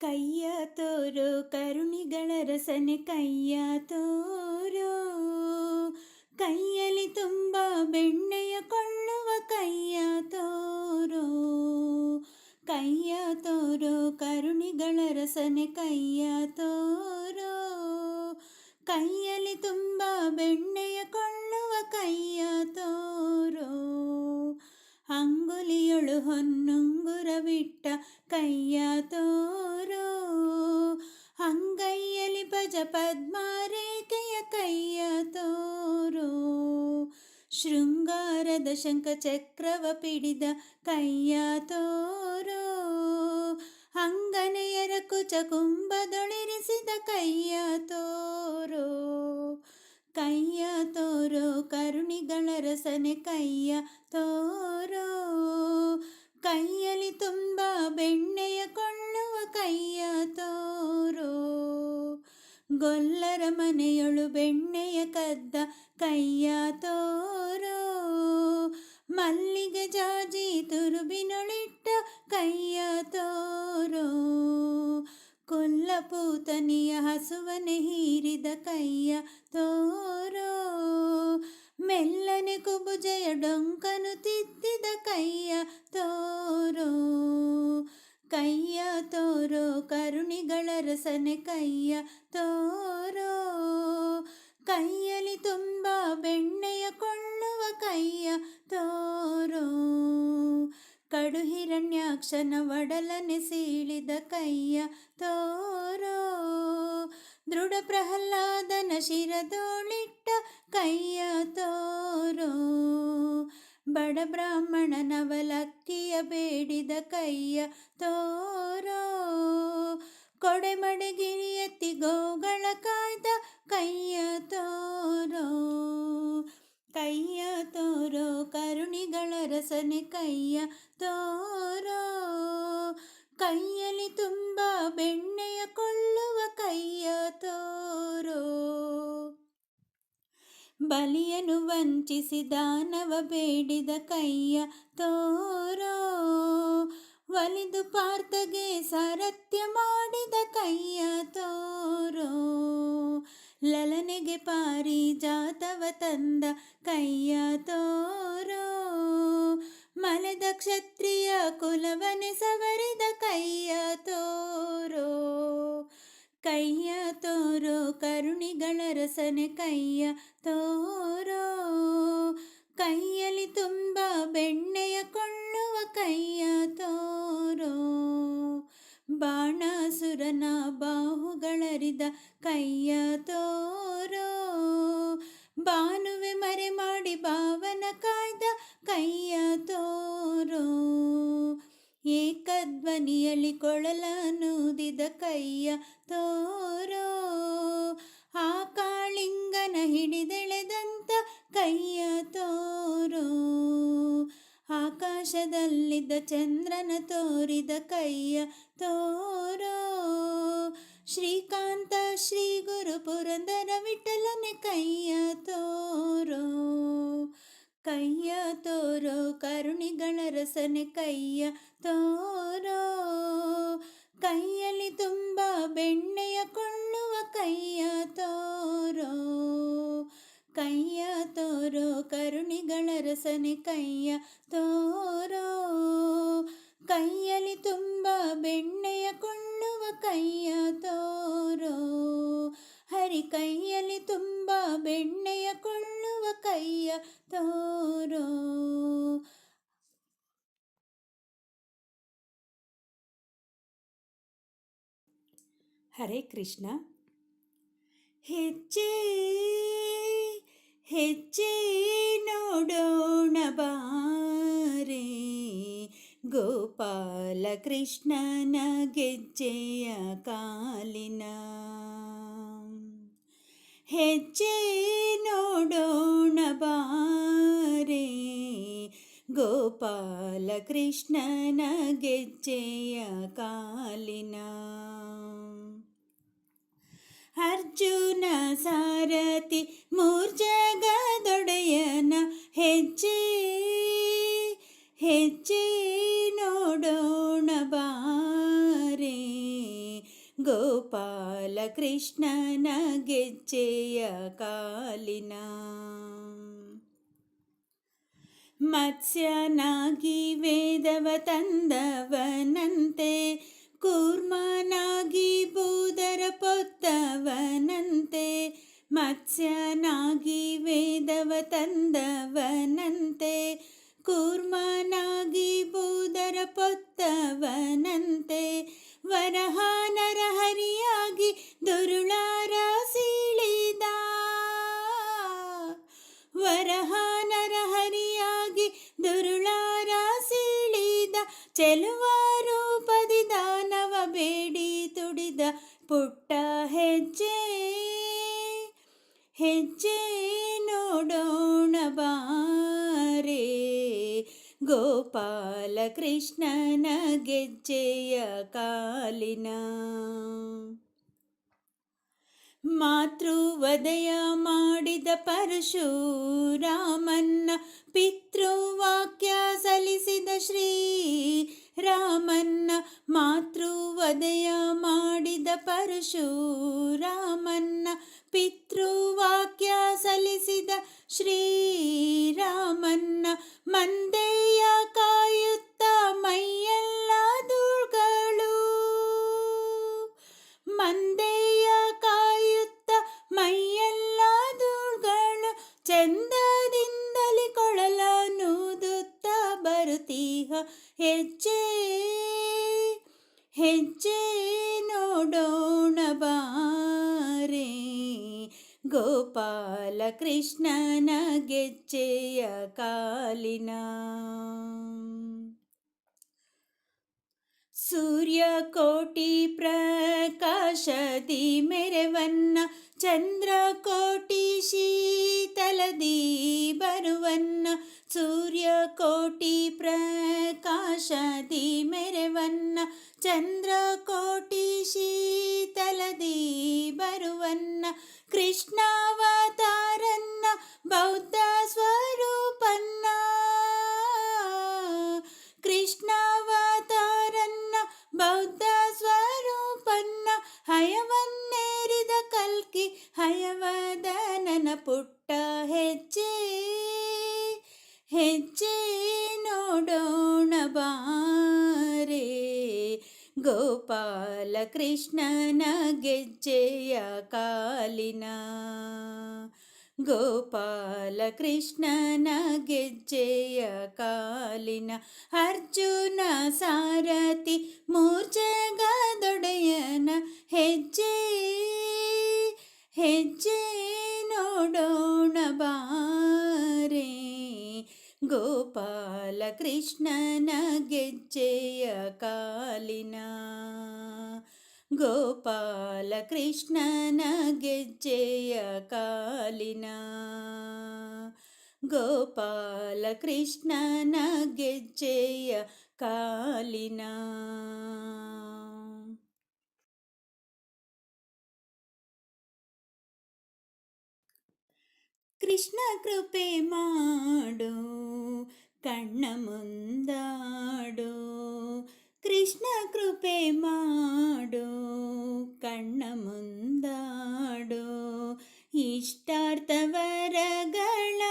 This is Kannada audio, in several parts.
ಕೈಯ ತೋರೋ ಕರುಣಿಗಳ ರಸನೆ ಕೈಯ ತೋರೋ ಕೈಯಲ್ಲಿ ತುಂಬ ಬೆಣ್ಣೆಯ ಕೊಳ್ಳುವ ಕೈಯ ತೋರೋ ಕೈಯ ತೋರೋ ಕರುಣಿಗಳ ರಸನೆ ಕೈಯ ತೋರೋ ಕೈಯಲ್ಲಿ ತುಂಬ ಬೆಣ್ಣೆಯ ಕೊಳ್ಳುವ ಕೈಯ ತೋರೋ ಅಂಗುಲಿಯೊಳು ಹೊನ್ನುಂಗುರವಿಟ್ಟ ಕೈಯ ತೋರೋ. ಅಂಗೈಯಲಿ ಭಜ ಪದ್ಮಾರೇಖೆಯ ಕೈಯ ತೋರೋ. ಶೃಂಗಾರದ ಶಂಖ ಚಕ್ರವ ಪಿಡಿದ ಕೈಯ ತೋರೋ. ಅಂಗನೆಯರ ಕುಚ ಕುಂಭದೊಳಿರಿಸಿದ ಕೈಯ ತೋರೋ. ಕೈಯ ತೋರೋ ಕರುಣಿಗಳ ರಸನೆ ಕೈಯ ತೋರೋ. ಕೈಯಲ್ಲಿ ತುಂಬ ಬೆಣ್ಣೆಯ ಕೊಳ್ಳುವ ಕೈಯ ತೋರೋ. ಗೊಲ್ಲರ ಮನೆಯೊಳು ಬೆಣ್ಣೆಯ ಕದ್ದ ಕೈಯ ತೋರೋ. ಮಲ್ಲಿಗೆ ಜಾಜಿ ತುರುಬಿನೊಳಿಟ್ಟ ಕೈಯ ತೋರೋ. ಕೊಲ್ಲಪೂತನಿಯ ಹಸುವನೆ ಹೀರಿದ ಕೈಯ ತೋರೋ. ಮೆಲ್ಲನೆ ಕುಬುಜಯ ಡೊಂಕನು ತಿದ್ದಿದ ಕೈಯ ತೋರೋ. ಕೈಯ ತೋರೋ, ಕರುಣಿಗಳ ರಸನೆ ಕೈಯ ತೋರೋ. ಕೈಯಲ್ಲಿ ತುಂಬ ಬೆಣ್ಣೆಯ ಕೊಳ್ಳುವ ಕೈಯ ತೋರೋ. ಕಡು ಹಿರಣ್ಯಾಕ್ಷನ ಒಡಲನೆ ಸೀಳಿದ ಕೈಯ ತೋರೋ. ದೃಢ ಪ್ರಹ್ಲಾದನ ಶಿರದೋಳಿಟ್ಟ ಕೈಯ ತೋರೋ. ಬಡ ಬ್ರಾಹ್ಮಣನವಲಕ್ಕಿಯ ಬೇಡಿದ ಕೈಯ ತೋರೋ. ಕೊಡೆಮಡೆಗಿರಿ ಎತ್ತಿ ಗೋಗಳ ಕಾಯ್ದ ಕೈಯ ತೋರೋ. ಕೈಯ ಕರುಣಿಗಳ ರಸನೆ ಕೈಯ ತೋರೋ. ಕೈಯಲ್ಲಿ ತುಂಬ ಬೆಣ್ಣೆಯ ಕೊಳ್ಳುವ ಕೈಯ ತೋರೋ. ಬಲಿಯನು ವಂಚಿಸಿ ದಾನವ ಬೇಡಿದ ಕೈಯ ತೋರೋ. ಒಲಿದು ಪಾರ್ಥಗೆ ಸಾರಥ್ಯ ಮಾಡಿದ ಕೈಯ ತೋರೋ. ಲಲನೆಗೆ ಪಾರಿಜಾತವ ತಂದ ಕೈಯ ತೋರೋ. ಮಲದ ಕ್ಷತ್ರಿಯ ಕುಲವನೆ ಸವರಿದ ಕೈಯ ತೋರೋ. ಕೈಯ ತೋರೋ, ಕರುಣಿಗಳ ರಸನೆ ಕೈಯ ತೋರೋ. ಕೈಯಲ್ಲಿ ತುಂಬ ಬೆಣ್ಣೆಯ ಕೊಳ್ಳುವ ಕೈಯ ತೋರೋ. ಬಾಣಾಸುರನ ಬಾಹುಗಳರಿದ ಕೈಯ ತೋರೋ. ಬಾನುವೆ ಮರೆ ಮಾಡಿ ಭಾವನ ಕಾಯ್ದ ಕೈಯ ತೋರೋ. ಏಕಧ್ವನಿಯಲ್ಲಿ ಕೊಳಲನೂದಿದ ಕೈಯ ತೋರೋ. ಆ ಕಾಳಿಂಗನ ಹಿಡಿದೆಳೆದಂತ ಕೈಯ ತೋರೋ. ಆಕಾಶದಲ್ಲಿದ್ದ ಚಂದ್ರನ ತೋರಿದ ಕೈಯ ತೋರೋ. ಶ್ರೀಕಾಂತ ಶ್ರೀ ಗುರು ಪುರಂದರ ವಿಠಲನೆ ಕೈಯ ತೋರೋ. ಕೈಯ ತೋರೋ, ಕರುಣಿಗಳ ರಸನೆ ಕೈಯ ತೋರೋ. ಕೈಯಲ್ಲಿ ತುಂಬ ಬೆಣ್ಣೆಯ ಕೊಳ್ಳುವ ಕೈಯ ತೋರೋ ಕೈಯ ತೋರೋ, ಕರುಣಿಗಳ ರಸನೆ ಕೈಯ ತೋರೋ. ಕೈಯಲ್ಲಿ ತುಂಬ ಬೆಣ್ಣೆಯ ಕೊಳ್ಳುವ ಕೈಯ ತೋರೋ, ಹರಿ ಕೈಯಲ್ಲಿ ತುಂಬ ಬೆಣ್ಣೆಯ ಕೊಳ್ಳುವ ಕೈಯ ತೋರೋ. ಹರೇ ಕೃಷ್ಣ. ಹೆಜ್ಜೆ ಹೆಜ್ಜೆ ನೋಡೋಣ ಬಾರೆ. ಗೋಪಾಲ ಕೃಷ್ಣನ ಗೆಜ್ಜೆಯ ಕಾಲಿನ. ಹೆಜ್ಜೆ ನೋಡೋಣ ಬಾರೆ. ಗೋಪಾಲ ಕೃಷ್ಣನ ಗೆಜ್ಜೆಯ ಕಾಲಿನ. ಅರ್ಜುನ ಸಾರಥಿ ಮೂರ್ಜಗದೊಡೆಯನ ಹೆಜ್ಜೆ ಹೆಜ್ಜೆ ನೋಡೋಣ ಬಾರೆ ಗೋಪಾಲ ಕೃಷ್ಣನ ಗೆಜ್ಜೆಯ ಕಾಲಿನ ಮತ್ಸ್ಯನಾಗಿ ವೇದವ ತಂದವನಂತೆ ಕೂರ್ಮನಾಗಿ ಬೂದರ ಪೊತ್ತವನಂತೆ, ಮತ್ಸ್ಯನಾಗಿ ವೇದವ ತಂದವನಂತೆ, ಕೂರ್ಮನಾಗಿ ಬೂದರ ಪೊತ್ತವನಂತೆ ವರಹ ನರಹರಿಯಾಗಿ ದುರುಳಾರ ಸೀಳಿದ. ವರಹ ನರಹರಿಯಾಗಿ ದುರುಳಾರ ಸೀಳಿದ ಚೆಲುವ ರೂಪದಿ ದಾನವ ಬೇಡಿ ತುಡಿದ ಪುಟ್ಟ ಹೆಜ್ಜೆ ಹೆಜ್ಜೆ ನೋಡೋಣ ಬಾರೆ ಗೋಪಾಲ ಕೃಷ್ಣನ ಗೆಜ್ಜೆಯ ಕಾಲಿನ ಮಾತೃವದಯ ಮಾಡಿದ ಪರಶುರಾಮನ್ನ ಪಿತೃವಾಕ್ಯ ಸಲ್ಲಿಸಿದ ಶ್ರೀ ರಾಮನ್ನ ಮಾತೃವದಯ ಮಾಡಿದ ಪರಶುರಾಮನ್ನ ಪಿತೃವಾಕ್ಯ ಸಲ್ಲಿಸಿದ ಶ್ರೀರಾಮನ್ನ ಮಂದೆಯ ಗೋಪಾಲ ಕೃಷ್ಣನ ಗೆಜ್ಜೆಯ ಕಾಲಿನ ಸೂರ್ಯಕೋಟಿ ಪ್ರಕಾಶದಿ ಮೆರೆವನ್ನ, ಚಂದ್ರಕೋಟಿ ಶೀತಲದಿ ಬರುವನ್ನ, ಕೃಷ್ಣಾವತಾರನ್ನ, ಬೌದ್ಧ ಸ್ವರೂಪನ್ನ. ಕೃಷ್ಣಾವತಾರನ್ನ, ಬೌದ್ಧ ಸ್ವರೂಪನ್ನ, ಹಯವನ್ನೇರಿದ ಕಲ್ಕಿ, ಹಯವದನನ ಪುಟ್ಟ ಹೆಜ್ಜೆ. ಹೆಜ್ಜೆ ನೋಡೋಣ ಬಾರೆ. ಗೋಪಾಲ ಕೃಷ್ಣನ ಗೆಜ್ಜೆಯ ಕಾಲಿನ. ಗೋಪಾಲ ಕೃಷ್ಣನ ಗೆಜ್ಜೆಯ ಕಾಲಿನ. ಅರ್ಜುನ ಸಾರಥಿ ಮೂರ್ಜಗದೊಡೆಯನ ಹೆಜ್ಜೆ. ಹೆಜ್ಜೆ ನೋಡೋಣ ಬಾರೆ. ಗೋಪಾಲ ಕೃಷ್ಣನ ಗೆಜ್ಜೆಯ ಕಾಲಿನ ಗೋಪಾಲ ಕೃಷ್ಣನ ಗೆಜ್ಜೆಯ ಕಾಲಿನ ಗೋಪಾಲ ಕೃಷ್ಣನ ಗೆಜ್ಜೆಯ ಕಾಲಿನ ಕೃಷ್ಣ ಕೃಪೆ ಮಾಡು, ಕಣ್ಣ ಮುಂದಾಡು. ಕೃಷ್ಣ ಕೃಪೆ ಮಾಡು, ಕಣ್ಣ ಮುಂದಾಡು. ಇಷ್ಟಾರ್ಥವರಗಳ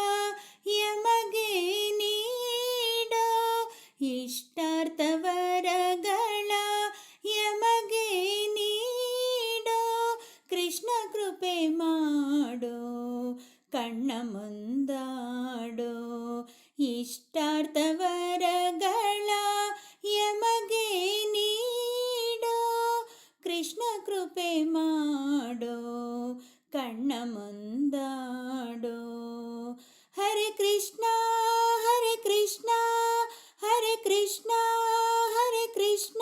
ಯಮಗೆ ನೀಡೋ ಇಷ್ಟಾರ್ಥವರಗಳ ಯಮಗೆ ನೀಡೋ. ಕೃಷ್ಣ ಕೃಪೆ ಮಾಡೋ ಕಣ್ಣ ಮುಂದಾಡೋ ಇಷ್ಟಾರ್ಥವರಗಳ ಯಮಗೆ ನೀಡೋ ಕೃಷ್ಣ ಕೃಪೆ ಮಾಡೋ ಕಣ್ಣ ಮುಂದಾಡೋ ಹರೆ ಕೃಷ್ಣ ಹರೆ ಕೃಷ್ಣ ಹರೆ ಕೃಷ್ಣ ಹರೆ ಕೃಷ್ಣ.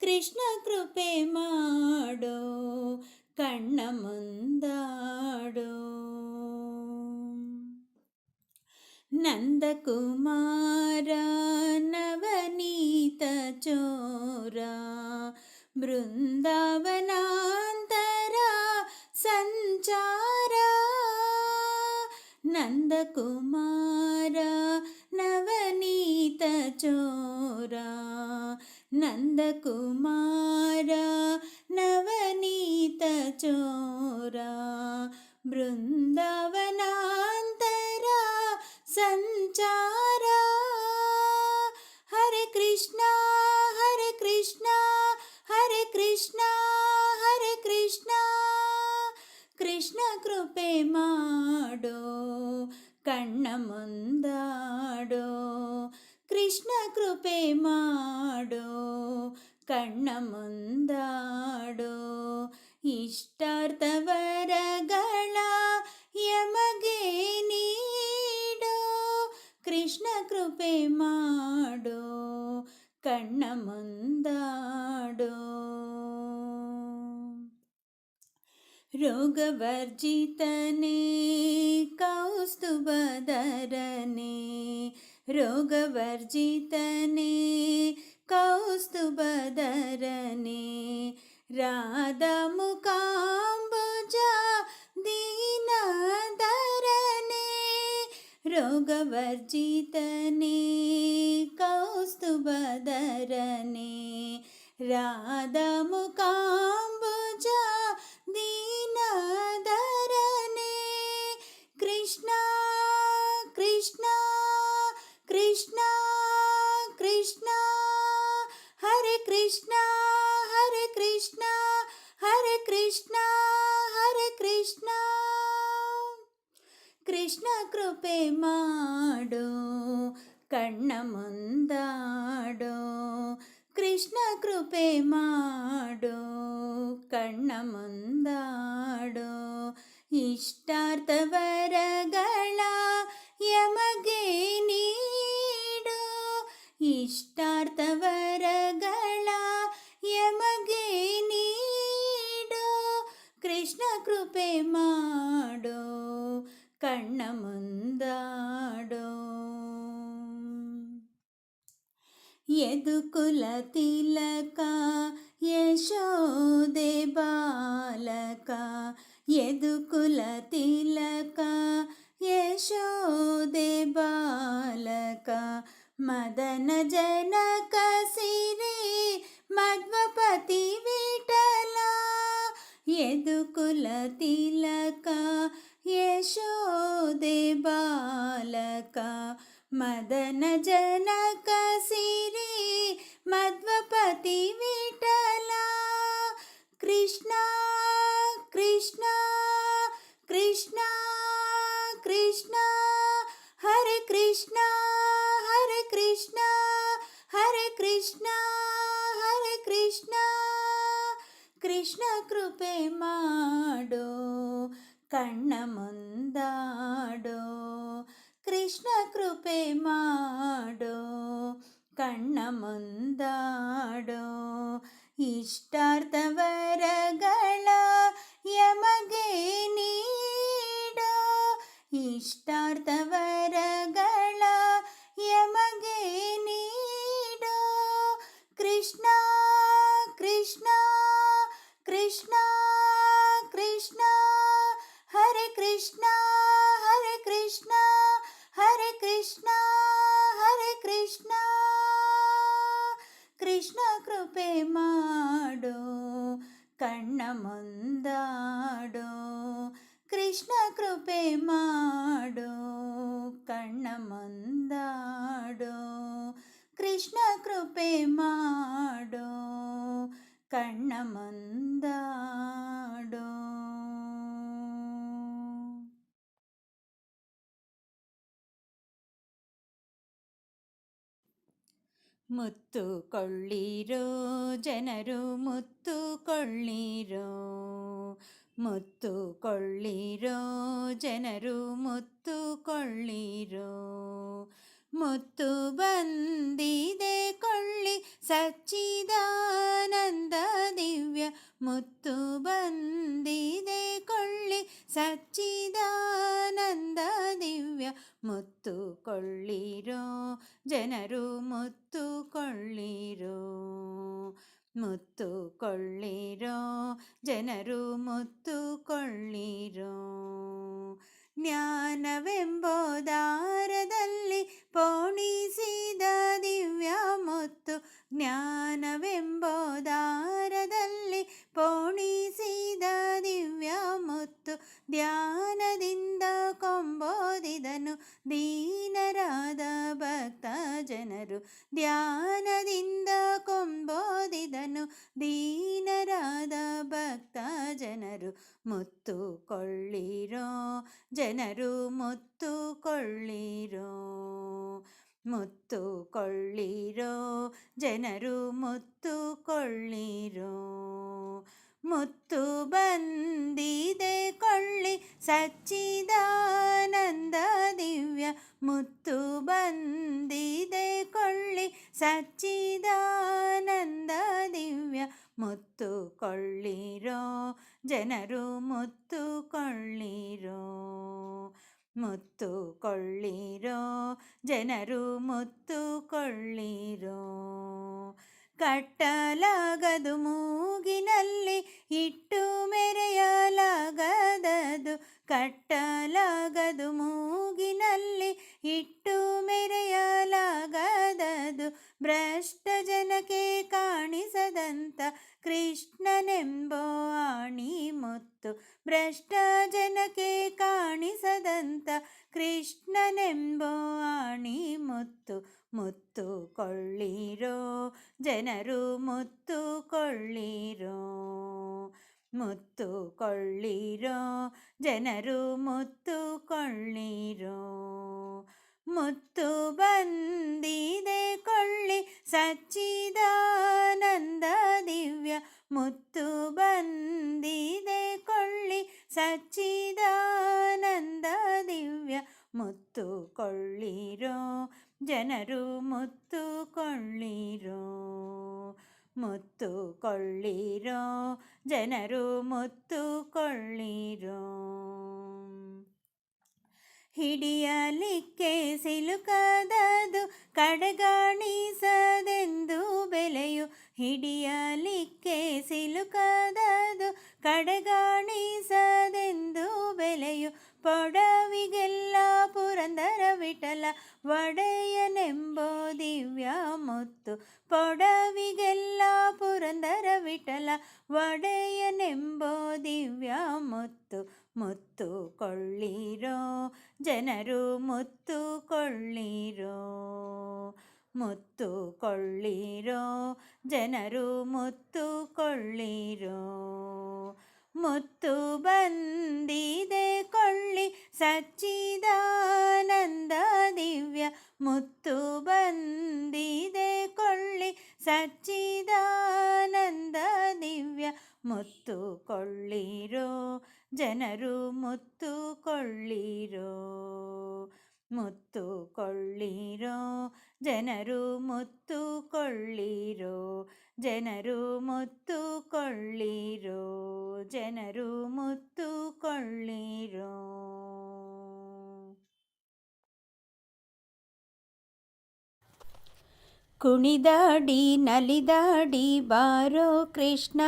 ಕೃಷ್ಣ ಕೃಪೆ ಮಾಡೋ ಕಣ್ಣ ಮುಂದಾಡೋ ನಂದಕುಮಾರ ನವನೀತ ಚೋರ ಬೃಂದಾವನಾಂತರ ಸಂಚಾರ ನಂದಕುಮಾರ ನವನೀತ ಚೋರ ನಂದಕುಮಾರ ನವನೀತ ಚೋರ ಬೃಂದಾವನಾಂತರ ಸಂಚಾರ ಹರೆ ಕೃಷ್ಣ ಹರೆ ಕೃಷ್ಣ ಹರೆ ಕೃಷ್ಣ ಹರೆ ಕೃಷ್ಣ ಕೃಷ್ಣ ಕೃಪೆ ಮಾಡೋ ಕಣ್ಣ ಮುಂದಾಡೋ ಕೃಷ್ಣ ಕೃಪೆ ಮಾಡೋ ಕಣ್ಣ ಮುಂದಾಡೋ ಇಷ್ಟಾರ್ಥವರಗಳ ಯಮಗೆ ನೀಡೋ ಕೃಷ್ಣ ಕೃಪೆ ಮಾಡೋ ಕಣ್ಣ ಮುಂದಾಡೋ. ರೋಗವರ್ಜಿತನೇ ಕೌಸ್ತುಭಧರನೇ ರೋಗವರ್ಜಿತನೇ ಕೌಸ್ತುಭಧರನೇ రాధముకాంబుజ దీనధరనే రోగవర్జితనే కౌస్తుభధరనే రాధముకాంబుజ దీనధరనే కృష్ణ కృష్ణ ಮಾಡೋ ಕಣ್ಣ కుల తిలక యశోదే బాలక ఎదుకుల తిలక యశోదే బాలక మదన జనక సిరి మధ్వపతి విటల ఎదుకుల తిలక యశోదే బాలక మదన జ ಕಣ್ಣ ಮುಂದಾಡೋ ಕೃಷ್ಣ ಕೃಪೆ ಮಾಡೋ ಕಣ್ಣ ಮುಂದಾಡೋ ಕೃಷ್ಣ ಕೃಪೆ ಮಾಡೋ ಕಣ್ಣ ಮುಂದಾಡೋ ಮುತ್ತು ಕೊಳ್ಳಿರೋ ಜನರು ಮುತ್ತು ಕೊಳ್ಳಿರೋ ಮುತ್ತು ಕೊಳ್ಳಿರೋ ಜನರು ಮುತ್ತು ಕೊಳ್ಳಿರೋ ಮುತ್ತು ಬಂದಿದೆ ಕೊಳ್ಳಿ ಸಚ್ಚಿದಾನಂದ ದಿವ್ಯ, ಮುತ್ತು ಬಂದಿದೆ ಕೊಳ್ಳಿ ಸಚ್ಚಿದಾನಂದ ದಿವ್ಯ ಮುತ್ತು ಕೊಳ್ಳಿರೋ ಜನರು ಮುತ್ತು ಕೊಳ್ಳಿರೋ ಮುತ್ತು ಕೊಳ್ಳಿರೋ, ಜನರು ಮುತ್ತು ಕೊಳ್ಳಿರೋ. ಜ್ಞಾನವೆಂಬೋದಾರದಲ್ಲಿ ಪೋಣಿಸಿದ ದಿವ್ಯ ಮುತ್ತು, ಜ್ಞಾನವೆಂಬೋದಾರದಲ್ಲಿ ಪೋಣಿಸಿದ ದಿವ್ಯ ಮುತ್ತು, ಧ್ಯಾನದಿಂದ ಕೊಂಬೋದಿದನು ದೀನರಾದ ಭಕ್ತ ಜನರು. ಧ್ಯಾನದಿಂದ ದೀನರಾದ ಭಕ್ತ ಜನರು ಮುತ್ತು ಕೊಳ್ಳಿರೋ ಜನರು ಮುತ್ತು ಕೊಳ್ಳಿರೋ ಜನರು ಮುತ್ತು ಕೊಳ್ಳಿರೋ ಮುತ್ತು ಬಂದಿದೆ ಕೊಳ್ಳಿ ಸಚ್ಚಿದಾನಂದ ದಿವ್ಯ ಮುತ್ತು ಬಂದಿದೆ ಕೊಳ್ಳಿ ಸಚ್ಚಿದಾನಂದ ದಿವ್ಯ ಮುತ್ತು ಕೊಳ್ಳಿರೋ ಜನರು ಮುತ್ತು ಕೊಳ್ಳಿರೋ ಮುತ್ತು ಕೊಳ್ಳಿರೋ ಜನರು ಮುತ್ತು ಕೊಳ್ಳಿರೋ ಕಟ್ಟಲಾಗದು ಮೂಗಿನಲ್ಲಿ ಇಟ್ಟು ಮೆರೆಯಲಾಗದದು. ಕಟ್ಟಲಾಗದು, ಮೂಗಿನಲ್ಲಿ ಇಟ್ಟು ಮೆರೆಯಲಾಗದದು. ಭ್ರಷ್ಟ ಜನಕ್ಕೆ ಕಾಣಿಸದಂತ ಕೃಷ್ಣನೆಂಬೋ ಆಣಿ ಮುತ್ತು. ಭ್ರಷ್ಟ ಜನಕ್ಕೆ ಕಾಣಿಸದಂತ ಕೃಷ್ಣನೆಂಬೋ ಆಣಿ ಮುತ್ತು. ಮುತ್ತು ಕೊಳ್ಳಿರೋ ಜನರು, ಮುತ್ತು ಕೊಳ್ಳಿರೋ ಮುತ್ತು ಕೊಳ್ಳಿರೋ, ಜನರು ಮುತ್ತು ಕೊಳ್ಳಿರೋ. ಮುತ್ತು ಬಂದಿದೆ ಕೊಳ್ಳಿ ಸಚ್ಚಿದಾನಂದ ದಿವ್ಯ. ಮುತ್ತು ಬಂದಿದೆ ಕೊಳ್ಳಿ ಸಚ್ಚಿದಾನಂದ ದಿವ್ಯ. ಮುತ್ತು ಕೊಳ್ಳಿರೋ, ಜನರು ಮುತ್ತು ಕೊಳ್ಳಿರೋ. ಮುತ್ತು ಕೊಳ್ಳಿರೋ ಜನರು ಮುತ್ತು ಕೊಳ್ಳಿರೋ ಹಿಡಿಯಲಿಕ್ಕೆ ಸಿಲುಕದದು ಕಡೆಗಾಣಿಸದೆಂದು ಬೆಲೆಯು ಹಿಡಿಯಲಿಕ್ಕೆ ಸಿಲುಕದದು ಕಡೆಗಾಣಿಸದೆಂದು ಬೆಲೆಯು ಪೊಡವಿಗೆಲ್ಲ ಪುರಂದರ ವಿಠಲ ಒಡೆಯನೆಂಬೋ ದಿವ್ಯ ಮುತ್ತು ವಿಠಲ ಒಡೆಯನೆಂಬೋ ದಿವ್ಯ ಮುತ್ತು ಮುತ್ತು ಕೊಳ್ಳಿರೋ ಜನರು ಮುತ್ತು ಕೊಳ್ಳಿರೋ ಮುತ್ತು ಕೊಳ್ಳಿರೋ ಜನರು ಮುತ್ತು ಕೊಳ್ಳಿರೋ ಮುತ್ತು ಬಂದಿದೆ ಕೊಳ್ಳಿ ಸಚ್ಚಿದಾನಂದ ದಿವ್ಯ ಮುತ್ತು ಮುತ್ತು ಕೊಳ್ಳಿರೋ ಜನರು ಮುತ್ತು ಕೊಳ್ಳಿರೋ ಮುತ್ತು ಕೊಳ್ಳಿರೋ ಜನರು ಮುತ್ತು ಕೊಳ್ಳಿರೋ ಜನರು ಮುತ್ತು ಕೊಳ್ಳಿರೋ ಜನರು ಮುತ್ತು ಕೊಳ್ಳಿರೋ ಕುಣಿದಾಡಿ ನಲಿದಾಡಿ ಬಾರೋ ಕೃಷ್ಣ.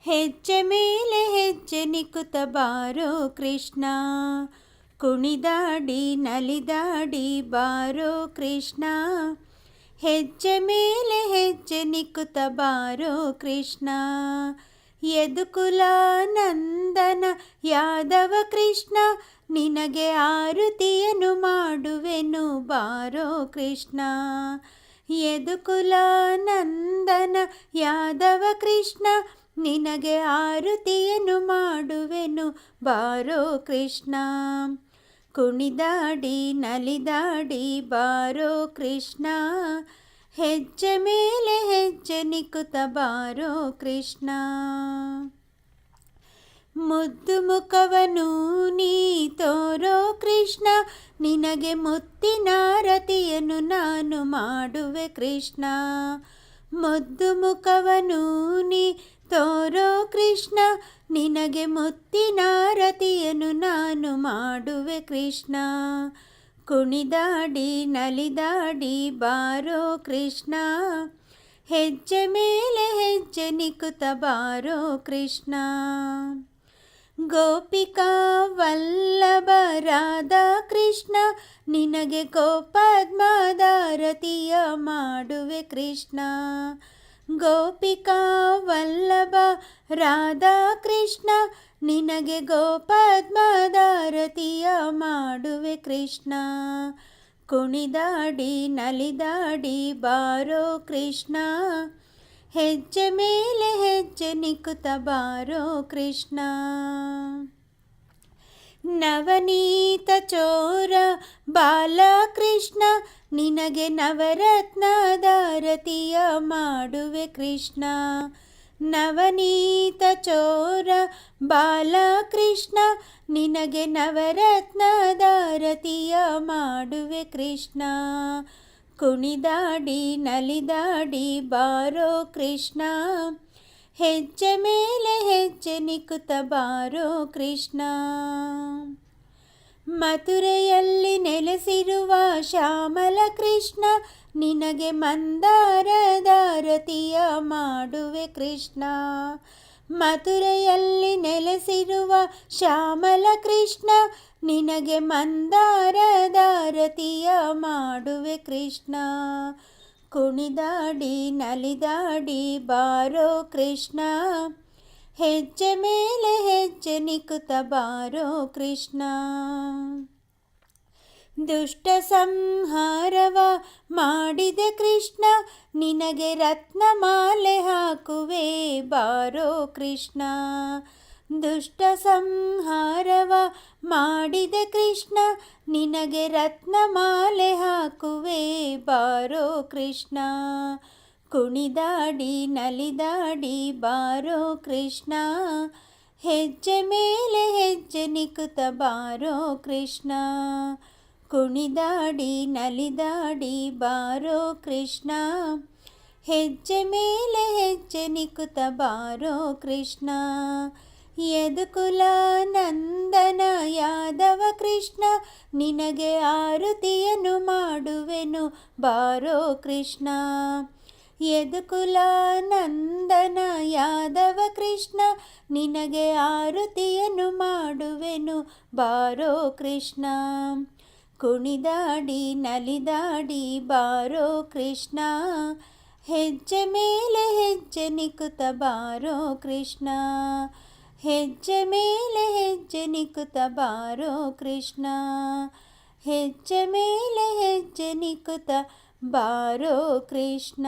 ಹೆಜ್ಜೆ ಮೇಲೆ ಹೆಜ್ಜೆ ನಿಕುತ ಬಾರೋ ಕೃಷ್ಣ. ಕುಣಿದಾಡಿ ನಲಿದಾಡಿ ಬಾರೋ ಕೃಷ್ಣ. ಹೆಜ್ಜೆ ಮೇಲೆ ಹೆಜ್ಜೆ ನಿಕುತ ಬಾರೋ ಕೃಷ್ಣ. ಯದುಕುಲ ನಂದನ ಯಾದವ ಕೃಷ್ಣ, ನಿನಗೆ ಆರುತಿಯನ್ನು ಮಾಡುವೆನು ಬಾರೋ ಕೃಷ್ಣ. ಯದುಕುಲ ನಂದನ ಯಾದವ ಕೃಷ್ಣ, ನಿನಗೆ ಆರುತಿಯನ್ನು ಮಾಡುವೆನು. ಬಾರೋ ಕೃಷ್ಣ, ಕುಣಿದಾಡಿ ನಲಿದಾಡಿ ಬಾರೋ ಕೃಷ್ಣ, ಹೆಜ್ಜೆ ಮೇಲೆ ಹೆಜ್ಜೆ ನಿಕುತ ಬಾರೋ ಕೃಷ್ಣ. ಮುದ್ದು ಮುಖವನು, ನೀ ತೋರೋ ಕೃಷ್ಣ, ನಿನಗೆ ಮುತ್ತಿನಾರತಿಯನ್ನು ನಾನು ಮಾಡುವೆ ಕೃಷ್ಣ. ಮುದ್ದು ಮುಖವನು, ನೀ ತೋರೋ ಕೃಷ್ಣ, ನಿನಗೆ ಮುತ್ತಿನಾರತಿಯನ್ನು ನಾನು ಮಾಡುವೆ ಕೃಷ್ಣ. ಕುಣಿದಾಡಿ, ನಲಿದಾಡಿ ಬಾರೋ ಕೃಷ್ಣ, ಹೆಜ್ಜೆ ಮೇಲೆ ಹೆಜ್ಜೆ ನಿಕುತ ಬಾರೋ ಕೃಷ್ಣ. ಗೋಪಿಕಾ ವಲ್ಲಭ ರಾಧಾ ಕೃಷ್ಣ ನಿನಗೆ ಗೋಪದ್ಮದಾರತಿಯ ಮಾಡುವೆ ಕೃಷ್ಣ. ಗೋಪಿಕಾ ವಲ್ಲಭ ರಾಧಾ ಕೃಷ್ಣ ನಿನಗೆ ಗೋಪದ್ಮದಾರತಿಯ ಮಾಡುವೆ ಕೃಷ್ಣ. ಕುಣಿದಾಡಿ ನಲಿದಾಡಿ ಬಾರೋ ಕೃಷ್ಣ. ಹೆಜ್ಜೆ ಮೇಲೆ ಹೆಜ್ಜೆ ನಿಕುತ ಬಾರೋ ಕೃಷ್ಣ. ನವನೀತ ಚೋರ ಬಾಲಕೃಷ್ಣ, ನಿನಗೆ ನವರತ್ನ ದಾರತಿಯ ಮಾಡುವೆ ಕೃಷ್ಣ. ನವನೀತ ಚೋರ ಬಾಲಕೃಷ್ಣ, ನಿನಗೆ ನವರತ್ನ ದಾರತಿಯ ಮಾಡುವೆ ಕೃಷ್ಣ. ಕುಣಿದಾಡಿ ನಲಿದಾಡಿ ಬಾರೋ ಕೃಷ್ಣ. ಹೆಜ್ಜೆ ಮೇಲೆ ಹೆಜ್ಜೆ ನಿಕುತ ಬಾರೋ ಕೃಷ್ಣ. ಮಥುರೆಯಲ್ಲಿ ನೆಲೆಸಿರುವ ಶ್ಯಾಮಲ ಕೃಷ್ಣ, ನಿನಗೆ ಮಂದಾರದಾರತಿಯ ಮಾಡುವೆ ಕೃಷ್ಣ. ಮಥುರೆಯಲ್ಲಿ ನೆಲೆಸಿರುವ ಶ್ಯಾಮಲ ಕೃಷ್ಣ, ನಿನಗೆ ಮಂದಾರದಾರತಿಯ ಮಾಡುವೆ ಕೃಷ್ಣ. ಕುಣಿದಾಡಿ ನಲಿದಾಡಿ ಬಾರೋ ಕೃಷ್ಣ. ಹೆಜ್ಜೆ ಮೇಲೆ ಹೆಜ್ಜೆ ನಿಕುತ ಬಾರೋ ಕೃಷ್ಣ. ದುಷ್ಟ ಸಂಹಾರವ ಮಾಡಿದೆ ಕೃಷ್ಣ ನಿನಗೆ ರತ್ನಮಾಲೆ ಹಾಕುವೆ, ಬಾರೋ ಕೃಷ್ಣ. ದುಷ್ಟ ಸಂಹಾರವ ಮಾಡಿದೆ ಕೃಷ್ಣ, ನಿನಗೆ ರತ್ನಮಾಲೆ ಹಾಕುವೆ, ಬಾರೋ ಕೃಷ್ಣ. ಕುಣಿದಾಡಿ, ನಲಿದಾಡಿ, ಬಾರೋ ಕೃಷ್ಣ. ಹೆಜ್ಜೆ ಮೇಲೆ ಹೆಜ್ಜೆ ನಿಕುತ, ಬಾರೋ ಕೃಷ್ಣ. ಕುಣಿದಾಡಿ ನಲಿದಾಡಿ ಬಾರೋ ಕೃಷ್ಣ. ಹೆಜ್ಜೆ ಮೇಲೆ ಹೆಜ್ಜೆ ನಿಕುತ ಬಾರೋ ಕೃಷ್ಣ. ಯದುಕುಲ ನಂದನ ಯಾದವ ಕೃಷ್ಣ, ನಿನಗೆ ಆರುತಿಯನ್ನು ಮಾಡುವೆನು ಬಾರೋ ಕೃಷ್ಣ. ಯದುಕುಲ ನಂದನ ಯಾದವ ಕೃಷ್ಣ, ನಿನಗೆ ಆರುತಿಯನ್ನು ಮಾಡುವೆನು ಬಾರೋ ಕೃಷ್ಣ. ಕುಣಿದಾಡಿ ನಲಿದಾಡಿ ಬಾರೋ ಕೃಷ್ಣ. ಹೆಜ್ಜೆ ಮೇಲೆ ಹೆಜ್ಜೆ ನಿಕ್ಕುತ್ತ ಬಾರೋ ಕೃಷ್ಣ. ಹೆಜ್ಜೆ ಮೇಲೆ ಹೆಜ್ಜೆ ನಿಕ್ಕುತ್ತ ಬಾರೋ ಕೃಷ್ಣ. ಹೆಜ್ಜೆ ಮೇಲೆ ಹೆಜ್ಜೆ ನಿಕ್ಕುತ್ತ ಬಾರೋ ಕೃಷ್ಣ.